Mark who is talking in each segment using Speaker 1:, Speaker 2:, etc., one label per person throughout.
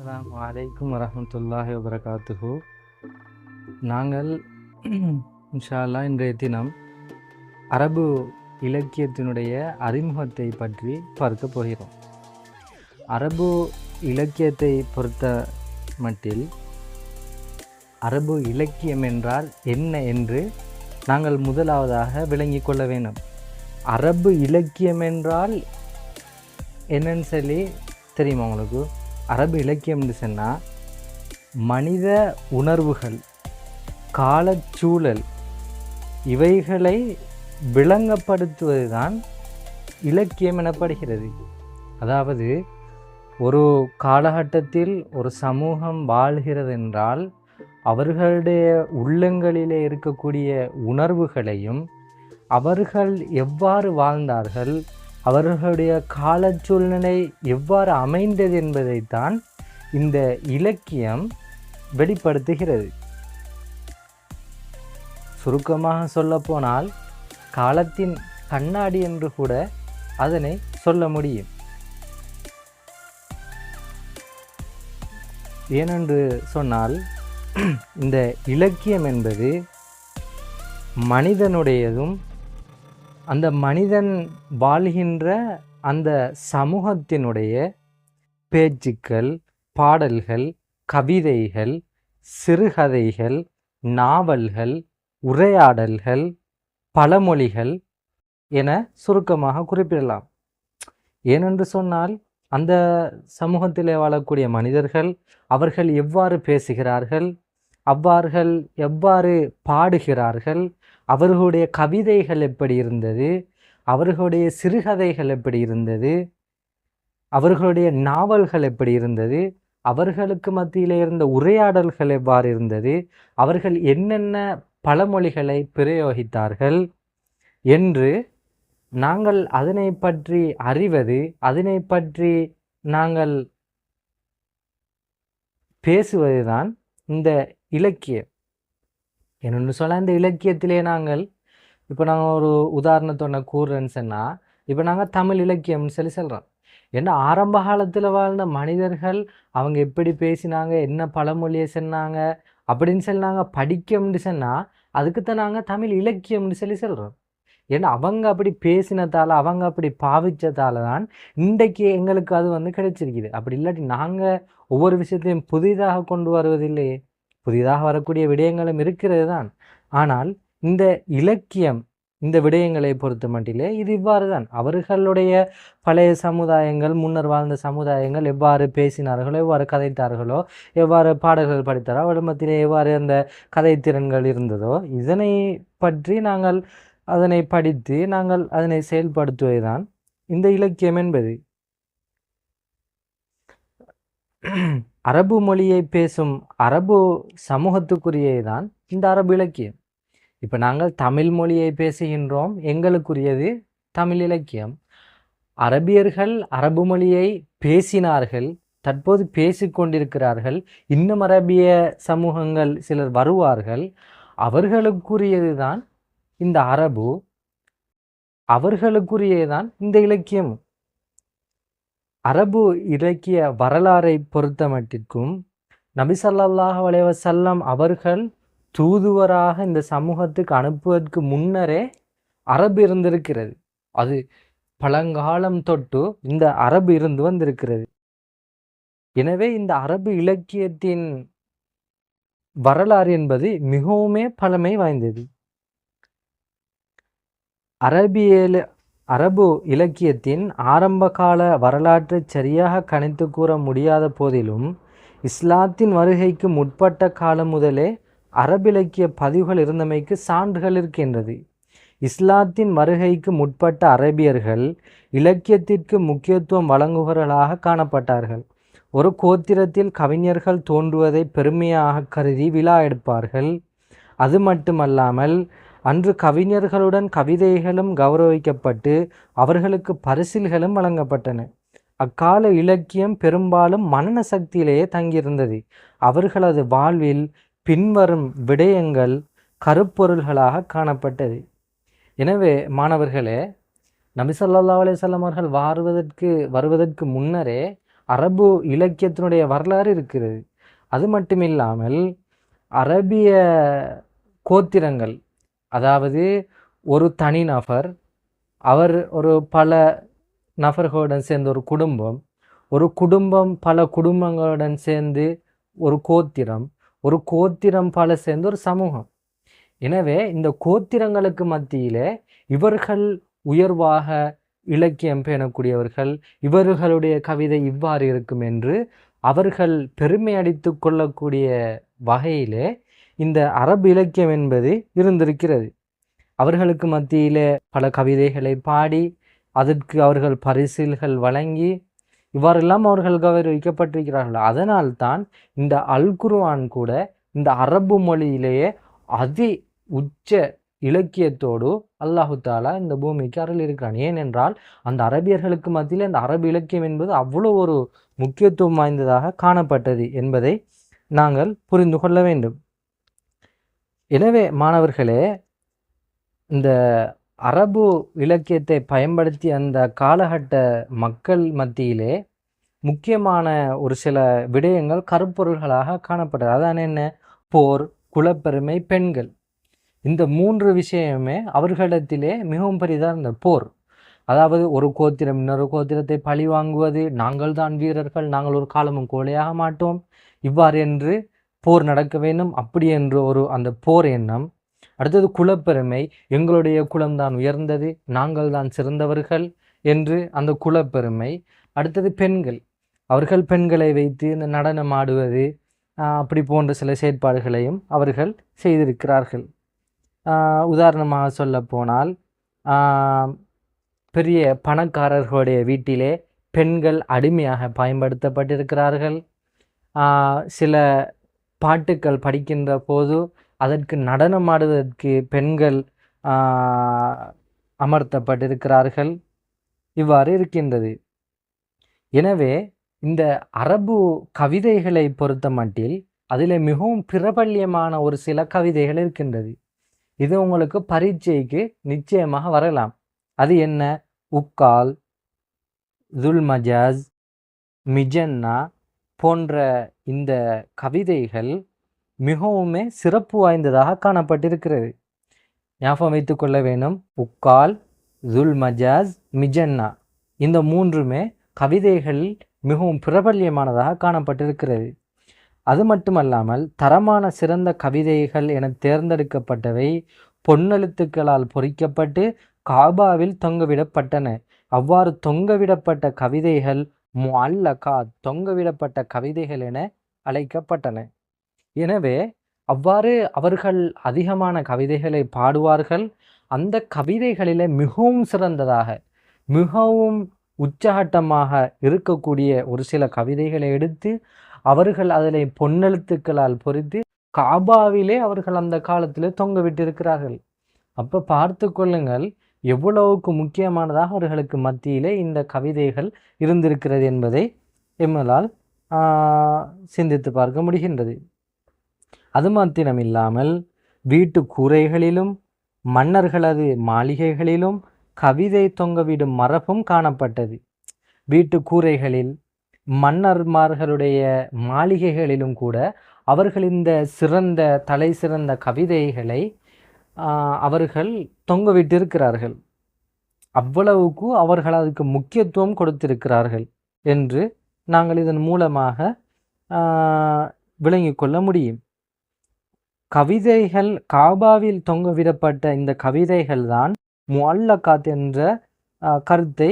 Speaker 1: அஸ்லாம் வலைக்கும் வரமத்துல்லாஹி வபரகாத்துஹு. நாங்கள் இன்ஷா அல்லாஹ் இன்றைய தினம் அரபு இலக்கியத்தினுடைய அறிமுகத்தை பற்றி பார்க்க போகிறோம். அரபு இலக்கியத்தை பொறுத்த மட்டில் அரபு இலக்கியம் என்றால் என்ன என்று நாங்கள் முதலாவதாக விளங்கிக் கொள்ள வேண்டும். அரபு இலக்கியம் என்றால் என்னன்னு சொல்லி தெரியுமா உங்களுக்கு? அரபு இலக்கியம்னு சொன்னால் மனித உணர்வுகள் காலச்சூழல் இவைகளை விளங்கப்படுத்துவது தான் இலக்கியம் எனப்படுகிறது. அதாவது ஒரு காலகட்டத்தில் ஒரு சமூகம் வாழ்கிறது என்றால் அவர்களுடைய உள்ளங்களிலே இருக்கக்கூடிய உணர்வுகளையும் அவர்கள் எவ்வாறு வாழ்ந்தார்கள் அவர்களுடைய கால சூழ்நிலை எவ்வாறு அமைந்தது என்பதைத்தான் இந்த இலக்கியம் வெளிப்படுத்துகிறது. சுருக்கமாக சொல்லப்போனால் காலத்தின் கண்ணாடி என்று கூட அதனை சொல்ல முடியும். ஏனென்று சொன்னால் இந்த இலக்கியம் என்பது மனிதனுடையதும் அந்த மனிதன் வாழ்கின்ற அந்த சமூகத்தினுடைய பேச்சுக்கள் பாடல்கள் கவிதைகள் சிறுகதைகள் நாவல்கள் உரையாடல்கள் பழமொழிகள் என சுருக்கமாக குறிப்பிடலாம். ஏனென்று சொன்னால் அந்த சமூகத்திலே வாழக்கூடிய மனிதர்கள் அவர்கள் எவ்வாறு பேசுகிறார்கள் அவ்வாறுகள் எவ்வாறு பாடுகிறார்கள் அவர்களுடைய கவிதைகள் எப்படி இருந்தது? அவர்களுடைய சிறுகதைகள் எப்படி இருந்தது? அவர்களுடைய நாவல்கள் எப்படி இருந்தது? அவர்களுக்கு மத்தியில் இருந்த உரையாடல்கள் எவ்வாறு இருந்தது? அவர்கள் என்னென்ன பழமொழிகளை பிரயோகித்தார்கள் என்று நாங்கள் அதனை பற்றி அறிவது அதனை பற்றி நாங்கள் பேசுவதுதான் இந்த இலக்கியம். என்னென்னு சொல்ல இந்த இலக்கியத்திலே நாங்கள் இப்போ நாங்கள் ஒரு உதாரணத்தோட கூறுறேன்னு சொன்னால் இப்போ நாங்கள் தமிழ் இலக்கியம்னு சொல்லி சொல்கிறோம் ஏன்னா ஆரம்ப காலத்தில் வாழ்ந்த மனிதர்கள் அவங்க எப்படி பேசினாங்க என்ன பழமொழியை சொன்னாங்க அப்படின்னு சொல்லி நாங்கள் படிக்கணும்னு சொன்னால் அதுக்கு தான் நாங்கள் தமிழ் இலக்கியம்னு சொல்லி சொல்கிறோம் ஏன்னா அவங்க அப்படி பேசினதால் அவங்க அப்படி பாவிச்சதால தான் இன்றைக்கு எங்களுக்கு அது வந்து கிடைச்சிருக்குது. அப்படி இல்லாட்டி நாங்கள் ஒவ்வொரு விஷயத்தையும் புதிதாக கொண்டு வருவதில்லையே. புதிதாக வரக்கூடிய விடயங்களும் இருக்கிறது தான் ஆனால் இந்த இலக்கியம் இந்த விடயங்களை பொறுத்த மட்டிலே இது இவ்வாறு தான் அவர்களுடைய பழைய சமுதாயங்கள் முன்னர் வாழ்ந்த சமுதாயங்கள் எவ்வாறு பேசினார்களோ எவ்வாறு கதைத்தார்களோ எவ்வாறு பாடல்கள் படித்தாரோ அவர்கள் எவ்வாறு அந்த கதைத்திறன்கள் இருந்ததோ இதனை பற்றி நாங்கள் அதனை படித்து நாங்கள் அதனை செயல்படுத்துவதுதான் இந்த இலக்கியம் என்பது. அரபு மொழியை பேசும் அரபு சமூகத்துக்குரியதான் இந்த அரபு இலக்கியம். இப்போ நாங்கள் தமிழ் மொழியை பேசுகின்றோம். எங்களுக்குரியது தமிழ் இலக்கியம். அரபியர்கள் அரபு மொழியை பேசினார்கள். தற்போது பேசிக்கொண்டிருக்கிறார்கள் இன்னும் அரபிய சமூகங்கள் சிலர் வருவார்கள். அவர்களுக்குரியது தான் இந்த அரபு. அவர்களுக்குரியதான் இந்த இலக்கியம். அரபு இலக்கிய வரலாறை பொறுத்த மட்டிற்கும் நபிசல்லாஹ் வலைவசல்லம் அவர்கள் தூதுவராக இந்த சமூகத்துக்கு அனுப்புவதற்கு முன்னரே அரபு இருந்திருக்கிறது. அது பழங்காலம் தொட்டு இந்த அரபு இருந்து வந்திருக்கிறது. எனவே இந்த அரபு இலக்கியத்தின் வரலாறு என்பது மிகவுமே பழமை வாய்ந்தது. அரபியல் அரபு இலக்கியத்தின் ஆரம்பகால வரலாற்றை சரியாக கணித்து கூற முடியாத போதிலும் இஸ்லாத்தின் வருகைக்கு முற்பட்ட காலம் முதலே அரபிலக்கிய பதிவுகள் இருந்தமைக்கு சான்றுகள் இருக்கின்றது. இஸ்லாத்தின் வருகைக்கு முற்பட்ட அரபியர்கள் இலக்கியத்திற்கு முக்கியத்துவம் வழங்குபவர்களாக காணப்பட்டார்கள். ஒரு கோத்திரத்தில் கவிஞர்கள் தோன்றுவதை பெருமையாக கருதி விழா எடுப்பார்கள். அது மட்டுமல்லாமல் அன்று கவிஞர்களுடன் கவிதைகளும் கௌரவிக்கப்பட்டு அவர்களுக்கு பரிசில்களும் வழங்கப்பட்டன. அக்கால இலக்கியம் பெரும்பாலும் மனன சக்தியிலேயே தங்கியிருந்தது. அவர்களது வாழ்வில் பின்வரும் விடயங்கள் கருப்பொருள்களாக காணப்பட்டது. எனவே மாணவர்களே நபி சொல்லா அலிசல்லாம் அவர்கள் வாருவதற்கு வருவதற்கு முன்னரே அரபு இலக்கியத்தினுடைய வரலாறு இருக்கிறது. அது மட்டும் இல்லாமல் அரபிய கோத்திரங்கள் அதாவது ஒரு தனி நபர் அவர் ஒரு பல நபர்களுடன் சேர்ந்த ஒரு குடும்பம் ஒரு குடும்பம் பல குடும்பங்களுடன் சேர்ந்து ஒரு கோத்திரம் ஒரு கோத்திரம் பல சேர்ந்து ஒரு சமூகம். எனவே இந்த கோத்திரங்களுக்கு மத்தியிலே இவர்கள் உயர்வாக இலக்கியம் பேணக்கூடியவர்கள் இவர்களுடைய கவிதை இவ்வாறு இருக்கும் என்று அவர்கள் பெருமை அடித்து கொள்ளக்கூடிய வகையிலே இந்த அரபு இலக்கியம் என்பது இருந்திருக்கிறது. அவர்களுக்கு மத்தியிலே பல கவிதைகளை பாடி அதற்கு அவர்கள் பரிசில்கள் வழங்கி இவ்வாறெல்லாம் அவர்கள் கௌரவிக்கப்பட்டிருக்கிறார்கள். அதனால்தான் இந்த அல் குர்வான் கூட இந்த அரபு மொழியிலேயே அதி உச்ச இலக்கியத்தோடு அல்லாஹு தாலா இந்த பூமிக்கு அருள் இருக்கிறான். ஏனென்றால் அந்த அரபியர்களுக்கு மத்தியில் இந்த அரபு இலக்கியம் என்பது அவ்வளோ ஒரு முக்கியத்துவம் வாய்ந்ததாக காணப்பட்டது என்பதை நாங்கள் புரிந்து கொள்ள வேண்டும். எனவே மாணவர்களே இந்த அரபு இலக்கியத்தை பயன்படுத்தி அந்த காலகட்ட மக்கள் மத்தியிலே முக்கியமான ஒரு சில விடயங்கள் கருப்பொருள்களாக காணப்படுது. அதான் என்ன? போர் குலப்பெருமை பெண்கள். இந்த மூன்று விஷயமே அவர்களிடத்திலே மிகவும் பெரிதாக இருந்த போர். அதாவது ஒரு கோத்திரம் இன்னொரு கோத்திரத்தை பழி வாங்குவது நாங்கள் தான் வீரர்கள் நாங்கள் ஒரு காலமும் கோழையாக மாட்டோம். இவ்வாறு என்று போர் நடக்க வேண்டும். அப்படி என்று ஒரு அந்த போர் எண்ணம். அடுத்தது குலப்பெருமை. எங்களுடைய குலம்தான் உயர்ந்தது. நாங்கள் தான் சிறந்தவர்கள் என்று அந்த குலப்பெருமை. அடுத்தது பெண்கள். அவர்கள் பெண்களை வைத்து இந்த நடனம் ஆடுவது அப்படி போன்ற சில செயற்பாடுகளையும் அவர்கள் செய்திருக்கிறார்கள். உதாரணமாக சொல்ல போனால் பெரிய பணக்காரர்களுடைய வீட்டிலே பெண்கள் அடிமையாக பயன்படுத்தப்பட்டிருக்கிறார்கள். சில பாட்டுக்கள் படிக்கின்ற போது அதற்கு நடனமாடுவதற்கு பெண்கள் அமர்த்தப்பட்டிருக்கிறார்கள். இவ்வாறு இருக்கின்றது. எனவே இந்த அரபு கவிதைகளை பொறுத்த மட்டில் அதில் மிகவும் பிரபல்யமான ஒரு சில கவிதைகள் இருக்கின்றது. இது உங்களுக்கு பரீட்சைக்கு நிச்சயமாக வரலாம். அது என்ன? உக்கால் துல்மஜாஸ் மிஜன்னா போன்ற இந்த கவிதைகள் மிகவுமே சிறப்பு வாய்ந்ததாக காணப்பட்டிருக்கிறது. ஞாபகம் வைத்துக் கொள்ள வேணும் உக்கால் ஜுல் மஜாஸ் மிஜன்னா. இந்த மூன்றுமே கவிதைகள் மிகவும் பிரபல்யமானதாக காணப்பட்டிருக்கிறது. அது மட்டுமல்லாமல் தரமான சிறந்த கவிதைகள் என தேர்ந்தெடுக்கப்பட்டவை பொன்னெழுத்துக்களால் பொறிக்கப்பட்டு காபாவில் தொங்கவிடப்பட்டன. அவ்வாறு தொங்கவிடப்பட்ட கவிதைகள் முஅல்லகா தொங்கவிடப்பட்ட கவிதைகள் என அழைக்கப்பட்டன. எனவே அவ்வாறு அவர்கள் அதிகமான கவிதைகளை பாடுவார்கள். அந்த கவிதைகளில் மிகவும் சிறந்ததாக மிகவும் உச்சகட்டமாக இருக்கக்கூடிய ஒரு சில கவிதைகளை எடுத்து அவர்கள் அதனை பொன்னெழுத்துக்களால் பொறித்து காபாவிலே அவர்கள் அந்த காலத்தில் தொங்க விட்டிருக்கிறார்கள் அப்போ பார்த்து கொள்ளுங்கள் எவ்வளவுக்கு முக்கியமானதாக அவர்களுக்கு மத்தியிலே இந்த கவிதைகள் இருந்திருக்கிறது என்பதை எம்மலால் சிந்தித்து பார்க்க முடிகின்றது. அது மாத்திரம் இல்லாமல் வீட்டு கூரைகளிலும் மன்னர்களது மாளிகைகளிலும் கவிதை தொங்கவிடும் மரபும் காணப்பட்டது. வீட்டு கூரைகளில் மன்னர்மார்களுடைய மாளிகைகளிலும் கூட அவர்கள் இந்த சிறந்த தலை சிறந்த கவிதைகளை அவர்கள் தொங்கவிட்டிருக்கிறார்கள். அவ்வளவுக்கு அவர்கள் அதுக்கு முக்கியத்துவம் கொடுத்திருக்கிறார்கள் என்று நாங்கள் இதன் மூலமாக விளங்கி விளங்கிக் கொள்ள முடியும். கவிதைகள் காபாவில் தொங்கவிடப்பட்ட இந்த கவிதைகள் தான் முல்லக்காத் என்ற கருத்தை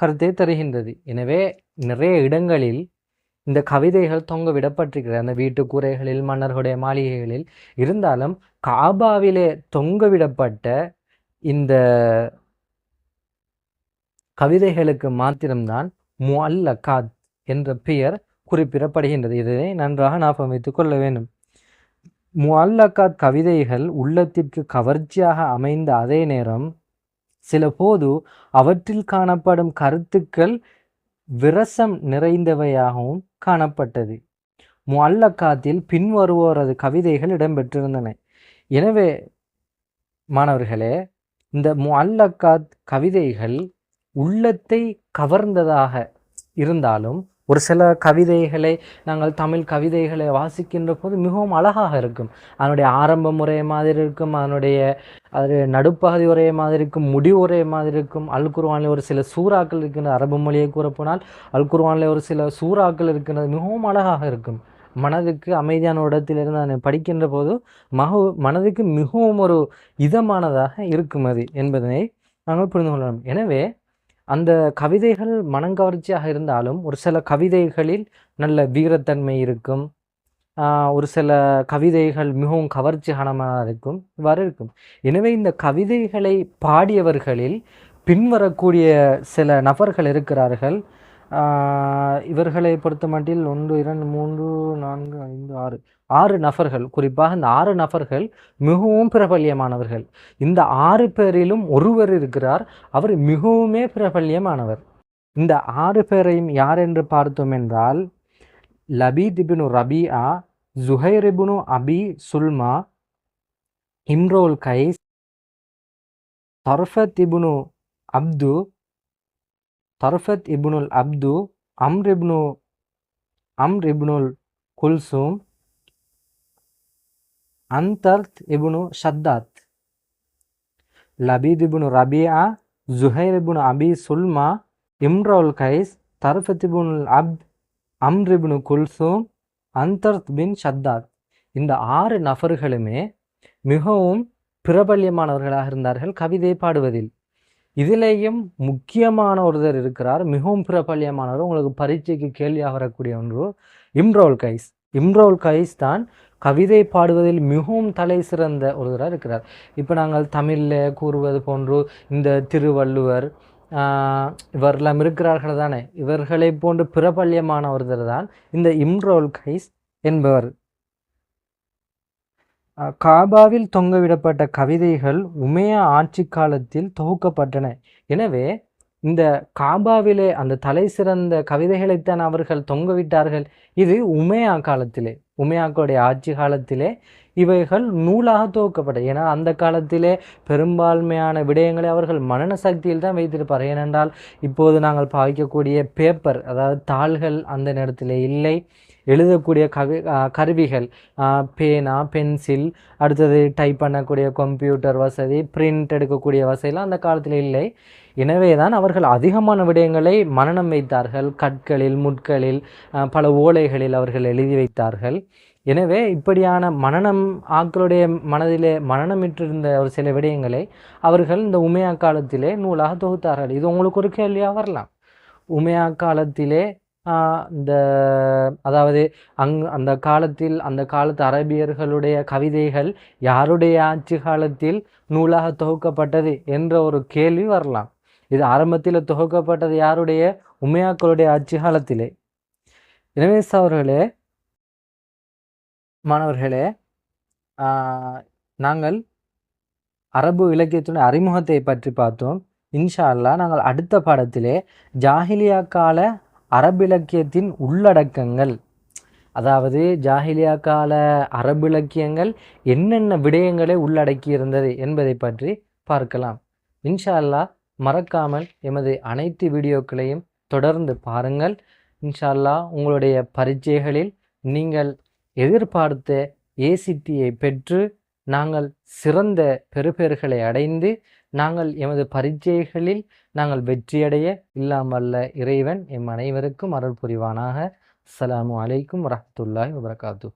Speaker 1: கருத்தை தருகின்றது. எனவே நிறைய இடங்களில் இந்த கவிதைகள் தொங்க விடப்பட்டிருக்கிறது அந்த வீட்டு கூரைகளில் மன்னர்களுடைய மாளிகைகளில் இருந்தாலும் காபாவிலே தொங்கவிடப்பட்ட இந்த கவிதைகளுக்கு மாத்திரம்தான் முஅல்லகாத் என்ற பெயர் குறிப்பிடப்படுகின்றது. இதனை நன்றாக ஞாபகம் வைத்துக் கொள்ள வேண்டும். முஅல்லகாத் கவிதைகள் உள்ளத்திற்கு கவர்ச்சியாக அமைந்த அதே நேரம் சில போது அவற்றில் காணப்படும் கருத்துக்கள் விரசம் நிறைந்தவையாகவும் காணப்பட்டது. முஅல்லகாத்தில் பின்வருவோரது கவிதைகள் இடம்பெற்றிருந்தன. எனவே மாணவர்களே இந்த முஅல்லகாத் கவிதைகள் உள்ளத்தை கவர்ந்ததாக இருந்தாலும் ஒரு சில கவிதைகளை நாங்கள் தமிழ் கவிதைகளை வாசிக்கின்ற போது மிகவும் அழகாக இருக்கும். அதனுடைய ஆரம்ப முறை மாதிரி இருக்கும் அதனுடைய அது நடுப்பகுதி ஒரே மாதிரி இருக்கும் முடிவு ஒரே மாதிரி இருக்கும். அல் குர்வானில் ஒரு சில சூறாக்கள் இருக்கின்ற அரபு மொழியை கூறப்போனால் அல் குர்ஆனில் ஒரு சில சூறாக்கள் இருக்கின்றது மிகவும் அழகாக இருக்கும். மனதுக்கு அமைதியான இடத்திலிருந்து நான் படிக்கின்ற போது மகு மனதுக்கு மிகவும் ஒரு இதமானதாக இருக்கும் அது என்பதனை நாங்கள் புரிந்து கொள்ளலாம். எனவே அந்த கவிதைகள் மனங்கவர்ச்சியாக இருந்தாலும் ஒரு சில கவிதைகளில் நல்ல வீரத்தன்மை இருக்கும். ஒரு சில கவிதைகள் மிகவும் கவர்ச்சிகரமாக இருக்கும். இவ்வாறு இருக்கும். எனவே இந்த கவிதைகளை பாடியவர்களில் பின்வரக்கூடிய சில நபர்கள் இருக்கிறார்கள். இவர்களை பொறுத்த மட்டில் ஒன்று இரண்டு மூன்று நான்கு ஐந்து ஆறு. ஆறு நபர்கள். குறிப்பாக இந்த ஆறு நபர்கள் மிகவும் பிரபல்யமானவர்கள். இந்த ஆறு பேரிலும் ஒருவர் இருக்கிறார். அவர் மிகவுமே பிரபல்யமானவர். இந்த ஆறு பேரையும் யார் என்று பார்த்தோம் என்றால் Labid ibn Rabia Zuhair ibn Abi Sulma Imru Qais Tarafa ibn Abd Tarafa ibn al Abd Amr ibn Amr ibn al Kulthum Kulthum Antarah ibn Shaddad Labid ibn Rabia Zuhair ibn Abi Sulma Imru Qais Tarafa ibn al Abd Amr ibn Kulthum Antarah bin Shaddad இந்த ஆறு நபர்களுமே மிகவும் பிரபல்யமானவர்களாக இருந்தார்கள் கவிதை பாடுவதில். இதிலேயும் முக்கியமான ஒருத்தர் இருக்கிறார் மிகவும் பிரபல்யமானவர் உங்களுக்கு பரீட்சைக்கு கேள்வியாக வரக்கூடிய ஒன்று இம்ரோல் கைஸ். இம்ரோல் கைஸ் தான் கவிதை பாடுவதில் மிகவும் தலை சிறந்த ஒருவராக இருக்கிறார். இப்போ நாங்கள் தமிழில் கூறுவது போன்று இந்த திருவள்ளுவர் இவரெல்லாம் இருக்கிறார்கள் தானே? இவர்களை போன்று பிரபல்யமான ஒருத்தர் தான் இந்த இம்ரோல் கைஸ் என்பவர். காபாவில் தொங்கவிடப்பட்ட கவிதைகள் உமையா ஆட்சி காலத்தில் தொகுக்கப்பட்டன. எனவே இந்த காபாவிலே அந்த தலை சிறந்த கவிதைகளைத்தான் அவர்கள் தொங்கவிட்டார்கள் இது உமையா காலத்திலே உமையாக்களுடைய ஆட்சி காலத்திலே இவைகள் நூலாக துவக்கப்பட்ட ஏன்னா அந்த காலத்திலே பெரும்பான்மையான விடயங்களை அவர்கள் மனன சக்தியில் தான் வைத்திருப்பார் ஏனென்றால் இப்போது நாங்கள் பாவிக்கக்கூடிய பேப்பர் அதாவது தாள்கள் அந்த நேரத்தில் இல்லை. எழுதக்கூடிய கவி கருவிகள் பேனா பென்சில் அடுத்தது டைப் பண்ணக்கூடிய கம்ப்யூட்டர் வசதி பிரிண்ட் எடுக்கக்கூடிய வசதிலாம் அந்த காலத்தில் இல்லை. எனவே தான் அவர்கள் அதிகமான விடயங்களை மனநம் வைத்தார்கள். கற்களில் முட்களில் பல ஓலைகளில் அவர்கள் எழுதி வைத்தார்கள். எனவே இப்படியான மனனம் ஆக்களுடைய மனதிலே மனநமிட்டிருந்த ஒரு சில விடயங்களை அவர்கள் இந்த உமையா காலத்திலே நூலாக தொகுத்தார்கள். இது உங்களுக்கு ஒரு கேள்வியாக வரலாம். உமையா காலத்திலே இந்த அதாவது அங் அந்த காலத்தில் அந்த காலத்து அரபியர்களுடைய கவிதைகள் யாருடைய ஆட்சி காலத்தில் நூலாக தொகுக்கப்பட்டது என்ற ஒரு கேள்வி வரலாம். இது ஆரம்பத்தில் தொகுக்கப்பட்டது யாருடைய? உமையாக்களுடைய ஆட்சி காலத்திலே. எனவே அவர்களே மாணவர்களே நாங்கள் அரபு இலக்கியத்துடைய அறிமுகத்தை பற்றி பார்த்தோம். இன்ஷா அல்லாஹ் நாங்கள் அடுத்த பாடத்திலே ஜாஹிலியா கால அரபு இலக்கியத்தின் உள்ளடக்கங்கள் அதாவது ஜாஹிலியா கால அரபு இலக்கியங்கள் என்னென்ன விடயங்களை உள்ளடக்கி இருந்தது என்பதை பற்றி பார்க்கலாம். இன்ஷா அல்லாஹ் மறக்காமல் எமது அனைத்து வீடியோக்களையும் தொடர்ந்து பாருங்கள். இன்ஷா அல்லாஹ் உங்களுடைய பரீட்சைகளில் நீங்கள் எதிர்பார்த்த ஏசிடியை பெற்று நாங்கள் சிறந்த பெறுபேறுகளை அடைந்து நாங்கள் எமது பரீட்சைகளில் நாங்கள் வெற்றியடைய இல்லாமல்ல இறைவன் எம் அனைவருக்கும் அருள் புரிவானாக. அஸ்லாம் அலைக்கும் வரஹ்மத்துல்லாஹி வபரகாத்துஹ்.